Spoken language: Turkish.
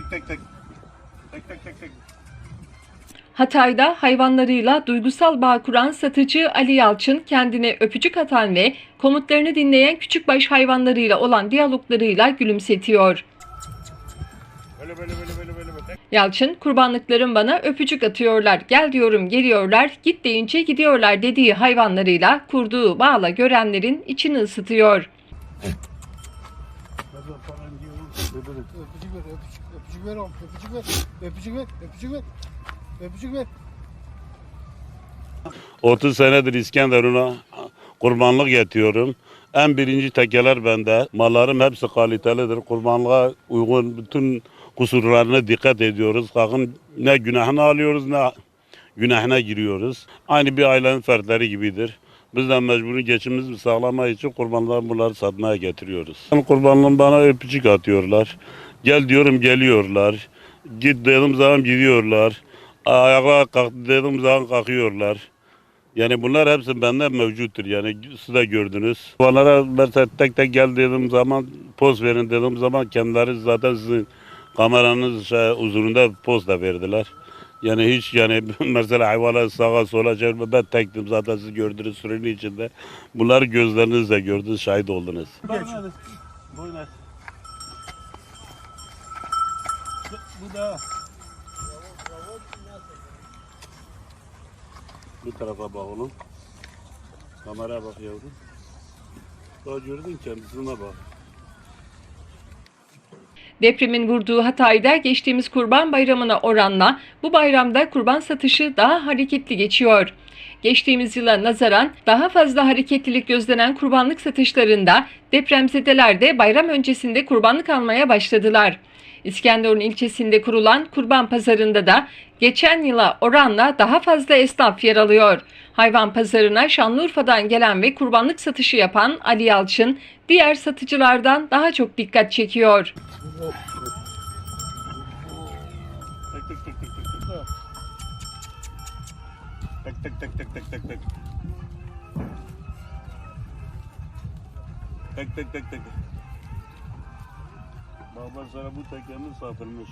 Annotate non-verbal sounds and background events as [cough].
tek tek tek. Tek tek tek tek. Hatay'da hayvanlarıyla duygusal bağ kuran satıcı Ali Yalçın kendine öpücük atan ve komutlarını dinleyen küçükbaş hayvanlarıyla olan diyaloglarıyla gülümsetiyor. Böyle böyle böyle böyle böyle. Yalçın, kurbanlıklarım bana öpücük atıyorlar, gel diyorum geliyorlar, git deyince gidiyorlar dediği hayvanlarıyla kurduğu bağla görenlerin içini ısıtıyor. Nasıl falan böyle. Öpücük ver, öpücük, öpücük ver oğlum, öpücük ver, öpücük ver, öpücük ver, öpücük ver. 30 senedir İskenderun'a kurbanlık getiriyorum. En birinci tekeler bende. Mallarım hepsi kalitelidir. Kurbanlığa uygun bütün kusurlarına dikkat ediyoruz. Kalkın ne günahını alıyoruz ne günahına giriyoruz. Aynı bir ailenin fertleri gibidir. Biz de mecburi geçimimizi sağlamak için kurbanlar bunları satmaya getiriyoruz. Kurbanlığım bana öpücük atıyorlar. Gel diyorum geliyorlar. Git dediğim zaman gidiyorlar. Ayağa kalk dediğim zaman kalkıyorlar. Yani bunlar hepsi bende mevcuttur. Yani siz de gördünüz. Onlara mesela tek tek gel dediğim zaman poz verin dediğim zaman kendileri zaten sizin kameranız şey, huzurunda poz da verdiler. Yani hiç yani [laughs] mesela hayvanlar sağa sola çevirme ben tektim zaten siz gördünüz sürenin içinde. Bunları gözlerinizle gördünüz, şahit oldunuz. Bu da. Bu tarafa bak oğlum. Kameraya bak yavrum. Daha gördün kendisine bak. Depremin vurduğu Hatay'da geçtiğimiz Kurban Bayramı'na oranla bu bayramda kurban satışı daha hareketli geçiyor. Geçtiğimiz yıla nazaran daha fazla hareketlilik gözlenen kurbanlık satışlarında depremzedeler de bayram öncesinde kurbanlık almaya başladılar. İskenderun ilçesinde kurulan kurban pazarında da geçen yıla oranla daha fazla esnaf yer alıyor. Hayvan pazarına Şanlıurfa'dan gelen ve kurbanlık satışı yapan Ali Yalçın diğer satıcılardan daha çok dikkat çekiyor. Tek tek tek tek tek tek. Tek tek tek tek tek Baba sana bu tekerini satılmış.